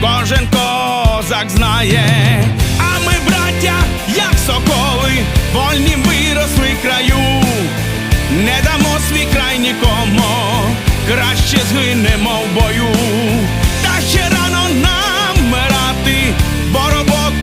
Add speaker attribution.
Speaker 1: кожен козак знає, а ми, браття, як соколи, вольні виросли краю, не дамо свій край нікому, краще згинемо в бою,